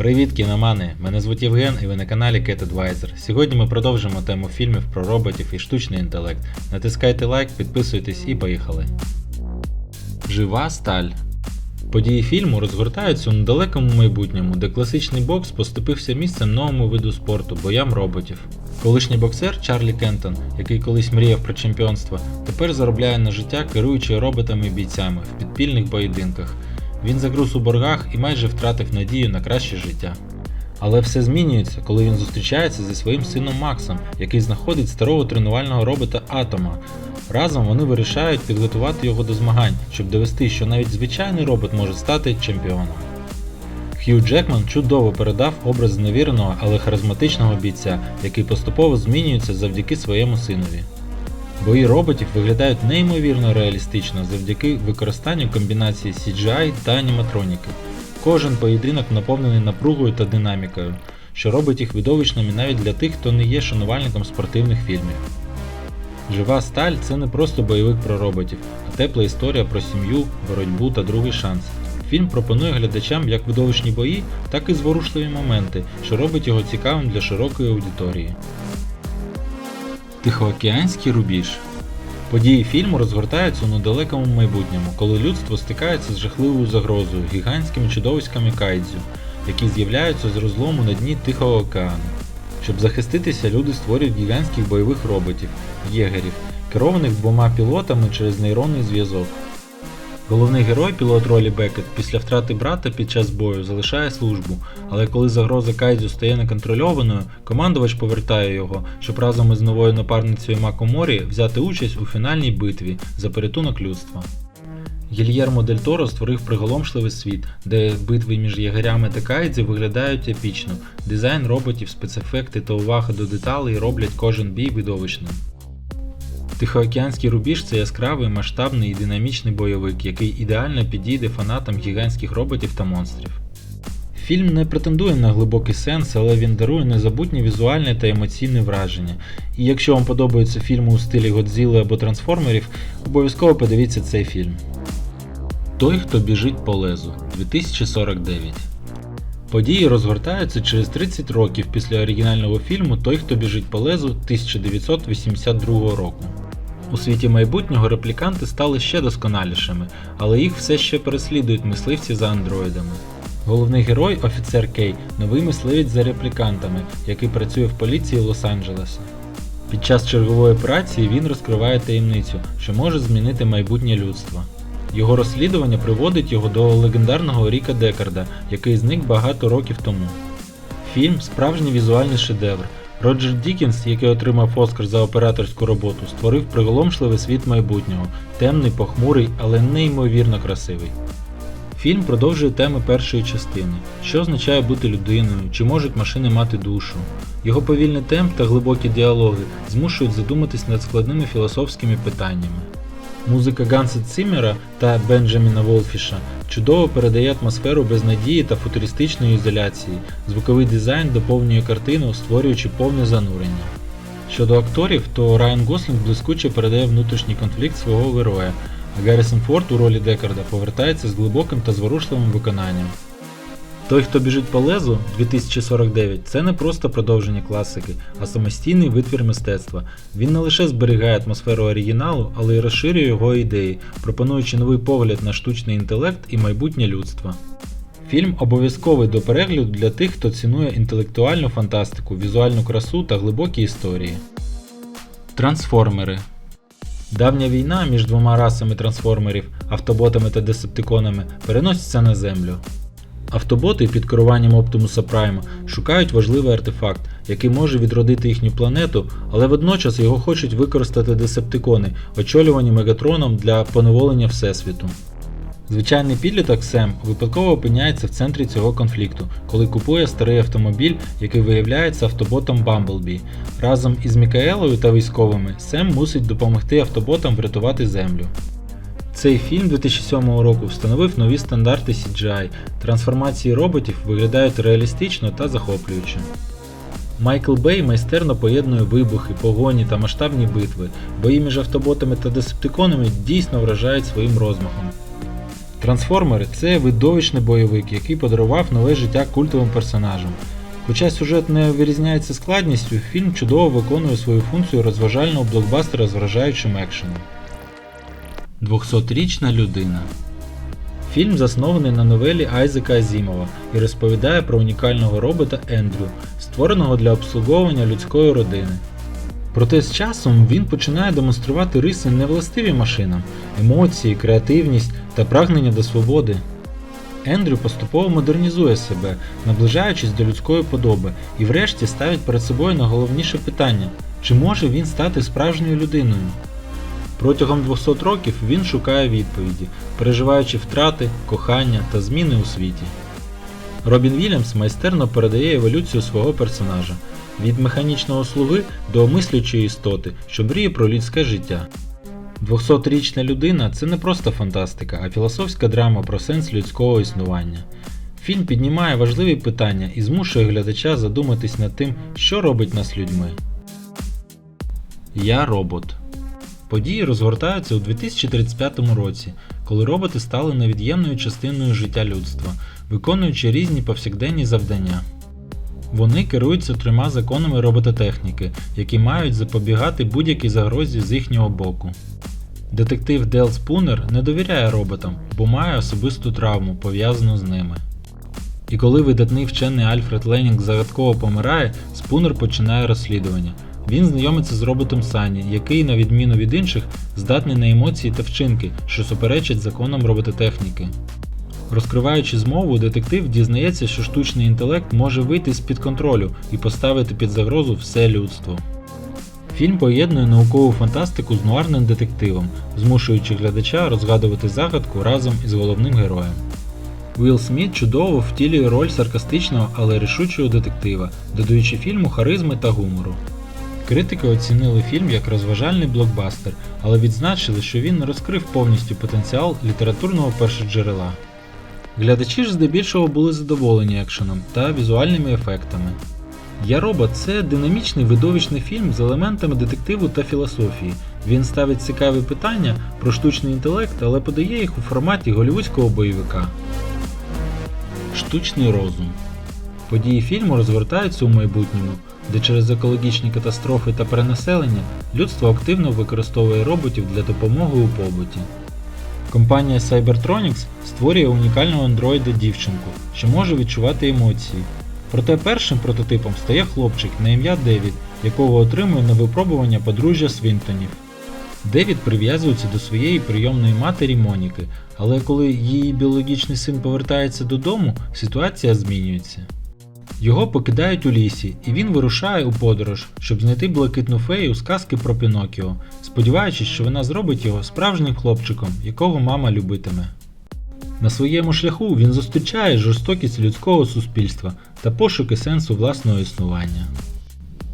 Привіт, кіномани! Мене звуть Євген і ви на каналі Cat Advisor. Сьогодні ми продовжимо тему фільмів про роботів і штучний інтелект. Натискайте лайк, підписуйтесь і поїхали. Жива сталь. Події фільму розгортаються у недалекому майбутньому, де класичний бокс поступився місцем новому виду спорту боям роботів. Колишній боксер Чарлі Кентон, який колись мріяв про чемпіонство, тепер заробляє на життя керуючи роботами і бійцями в підпільних поєдинках. Він загруз у боргах і майже втратив надію на краще життя. Але все змінюється, коли він зустрічається зі своїм сином Максом, який знаходить старого тренувального робота Атома. Разом вони вирішають підготувати його до змагань, щоб довести, що навіть звичайний робот може стати чемпіоном. Хью Джекман чудово передав образ зневіреного, але харизматичного бійця, який поступово змінюється завдяки своєму синові. Бої роботів виглядають неймовірно реалістично завдяки використанню комбінації CGI та аніматроніки. Кожен поєдинок наповнений напругою та динамікою, що робить їх видовищними навіть для тих, хто не є шанувальником спортивних фільмів. Жива сталь це не просто бойовик про роботів, а тепла історія про сім'ю, боротьбу та другий шанс. Фільм пропонує глядачам як видовищні бої, так і зворушливі моменти, що робить його цікавим для широкої аудиторії. Тихоокеанський рубіж. Події фільму розгортаються у недалекому майбутньому, коли людство стикається з жахливою загрозою гігантськими чудовиськами кайдзю, які з'являються з розлому на дні Тихого океану. Щоб захиститися, люди створюють гігантських бойових роботів єгерів, керованих двома пілотами через нейронний зв'язок. Головний герой, пілот Ролі Бекет, після втрати брата під час бою залишає службу, але коли загроза Кайдзю стає неконтрольованою, командувач повертає його, щоб разом із новою напарницею Мако Морі взяти участь у фінальній битві за порятунок людства. Гільєрмо Дель Торо створив приголомшливий світ, де битви між ягерями та кайдзі виглядають епічно. Дизайн роботів, спецефекти та увага до деталей роблять кожен бій видовищним. Тихоокеанський рубіж це яскравий, масштабний і динамічний бойовик, який ідеально підійде фанатам гігантських роботів та монстрів. Фільм не претендує на глибокий сенс, але він дарує незабутнє візуальне та емоційне враження. І якщо вам подобаються фільми у стилі Годзіли або Трансформерів, обов'язково подивіться цей фільм. Той, хто біжить по лезу 2049. Події розгортаються через 30 років після оригінального фільму Той, хто біжить по лезу 1982 року. У світі майбутнього репліканти стали ще досконалішими, але їх все ще переслідують мисливці за андроїдами. Головний герой, офіцер Кей, новий мисливець за реплікантами, який працює в поліції Лос-Анджелеса. Під час чергової операції він розкриває таємницю, що може змінити майбутнє людство. Його розслідування приводить його до легендарного Ріка Декарда, який зник багато років тому. Фільм справжній візуальний шедевр. Роджер Дікінс, який отримав Оскар за операторську роботу, створив приголомшливий світ майбутнього, темний, похмурий, але неймовірно красивий. Фільм продовжує теми першої частини, що означає бути людиною, чи можуть машини мати душу. Його повільний темп та глибокі діалоги змушують задуматись над складними філософськими питаннями. Музика Ганса Циммера та Бенджаміна Волфіша чудово передає атмосферу безнадії та футуристичної ізоляції. Звуковий дизайн доповнює картину, створюючи повне занурення. Щодо акторів, то Райан Гослінг блискуче передає внутрішній конфлікт свого героя, а Гаррісон Форд у ролі Декарда повертається з глибоким та зворушливим виконанням. Той, хто біжить по лезу 2049, це не просто продовження класики, а самостійний витвір мистецтва. Він не лише зберігає атмосферу оригіналу, але й розширює його ідеї, пропонуючи новий погляд на штучний інтелект і майбутнє людства. Фільм обов'язковий до перегляду для тих, хто цінує інтелектуальну фантастику, візуальну красу та глибокі історії. Трансформери Давня війна між двома расами трансформерів, автоботами та десептиконами переноситься на землю. Автоботи під керуванням Оптимуса Прайма шукають важливий артефакт, який може відродити їхню планету, але водночас його хочуть використати десептикони, очолювані Мегатроном для поневолення Всесвіту. Звичайний підліток Сем випадково опиняється в центрі цього конфлікту, коли купує старий автомобіль, який виявляється автоботом Бамблбі. Разом із Мікаелою та військовими Сем мусить допомогти автоботам врятувати землю. Цей фільм 2007 року встановив нові стандарти CGI. Трансформації роботів виглядають реалістично та захоплююче. Майкл Бей майстерно поєднує вибухи, погоні та масштабні битви. Бої між автоботами та десептиконами дійсно вражають своїм розмахом. Трансформери це видовищний бойовик, який подарував нове життя культовим персонажам. Хоча сюжет не вирізняється складністю, фільм чудово виконує свою функцію розважального блокбастера з вражаючим екшеном. 200-річна людина. Фільм заснований на новелі Айзека Азімова і розповідає про унікального робота Ендрю, створеного для обслуговування людської родини. Проте з часом він починає демонструвати риси невластиві машинам, емоції, креативність та прагнення до свободи. Ендрю поступово модернізує себе, наближаючись до людської подоби, і врешті ставить перед собою найголовніше питання: чи може він стати справжньою людиною? Протягом 200 років він шукає відповіді, переживаючи втрати, кохання та зміни у світі. Робін Вільямс майстерно передає еволюцію свого персонажа від механічного слуги до мислячої істоти, що мріє про людське життя. 200-річна людина це не просто фантастика, а філософська драма про сенс людського існування. Фільм піднімає важливі питання і змушує глядача задуматись над тим, що робить нас людьми. Я робот. Події розгортаються у 2035 році, коли роботи стали невід'ємною частиною життя людства, виконуючи різні повсякденні завдання. Вони керуються трьома законами робототехніки, які мають запобігати будь-якій загрозі з їхнього боку. Детектив Дел Спунер не довіряє роботам, бо має особисту травму, пов'язану з ними. І коли видатний вчений Альфред Ленінг загадково помирає, Спунер починає розслідування. Він знайомиться з роботом Сані, який, на відміну від інших, здатний на емоції та вчинки, що суперечать законам робототехніки. Розкриваючи змову, детектив дізнається, що штучний інтелект може вийти з-під контролю і поставити під загрозу все людство. Фільм поєднує наукову фантастику з нуарним детективом, змушуючи глядача розгадувати загадку разом із головним героєм. Уілл Сміт чудово втілює роль саркастичного, але рішучого детектива, додаючи фільму харизми та гумору. Критики оцінили фільм як розважальний блокбастер, але відзначили, що він не розкрив повністю потенціал літературного першоджерела. Глядачі ж здебільшого були задоволені екшеном та візуальними ефектами. Я робот це динамічний видовищний фільм з елементами детективу та філософії. Він ставить цікаві питання про штучний інтелект, але подає їх у форматі голівудського бойовика. Штучний розум. Події фільму розгортаються у майбутньому, де через екологічні катастрофи та перенаселення людство активно використовує роботів для допомоги у побуті. Компанія Cybertronics створює унікального андроїда дівчинку, що може відчувати емоції. Проте першим прототипом стає хлопчик на ім'я Девід, якого отримує на випробування подружжя Свінтонів. Девід прив'язується до своєї прийомної матері Моніки, але коли її біологічний син повертається додому, ситуація змінюється. Його покидають у лісі, і він вирушає у подорож, щоб знайти блакитну фею з казки про Пінокіо, сподіваючись, що вона зробить його справжнім хлопчиком, якого мама любитиме. На своєму шляху він зустрічає жорстокість людського суспільства та пошуки сенсу власного існування.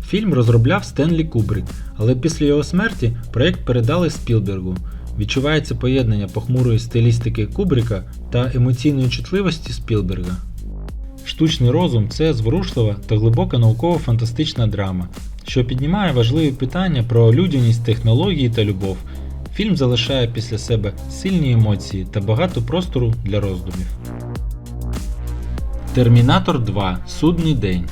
Фільм розробляв Стенлі Кубрик, але після його смерті проєкт передали Спілбергу. Відчувається поєднання похмурої стилістики Кубрика та емоційної чутливості Спілберга. Штучний розум це зворушлива та глибока науково-фантастична драма, що піднімає важливі питання про людяність технології та любов. Фільм залишає після себе сильні емоції та багато простору для роздумів. Термінатор 2. Судний день.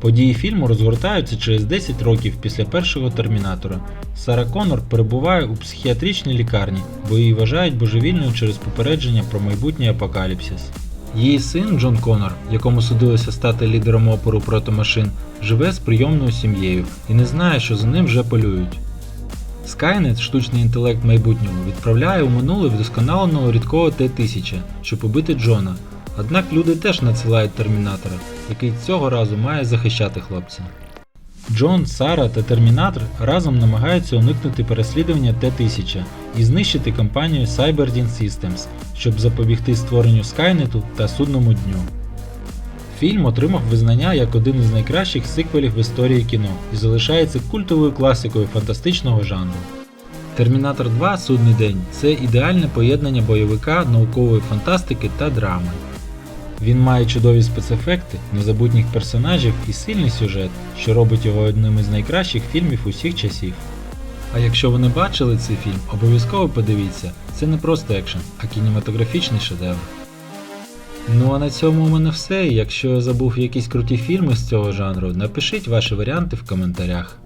Події фільму розгортаються через 10 років після першого термінатора. Сара Коннор перебуває у психіатричній лікарні, бо її вважають божевільною через попередження про майбутній апокаліпсис. Її син Джон Конор, якому судилося стати лідером опору проти машин, живе з прийомною сім'єю і не знає, що за ним вже полюють. Skynet, штучний інтелект майбутнього, відправляє у минуле вдосконаленого рідкого Т-1000, щоб убити Джона. Однак люди теж надсилають термінатора, який цього разу має захищати хлопця. Джон, Сара та Термінатор разом намагаються уникнути переслідування Т-1000 і знищити компанію Cyberdin Systems, щоб запобігти створенню Скайнету та судному дню. Фільм отримав визнання як один із найкращих сиквелів в історії кіно і залишається культовою класикою фантастичного жанру. Термінатор 2 Судний день це ідеальне поєднання бойовика, наукової фантастики та драми. Він має чудові спецефекти, незабутніх персонажів і сильний сюжет, що робить його одним із найкращих фільмів усіх часів. А якщо ви не бачили цей фільм, обов'язково подивіться. Це не просто екшен, а кінематографічний шедевр. Ну а на цьому у мене все. Якщо я забув якісь круті фільми з цього жанру, напишіть ваші варіанти в коментарях.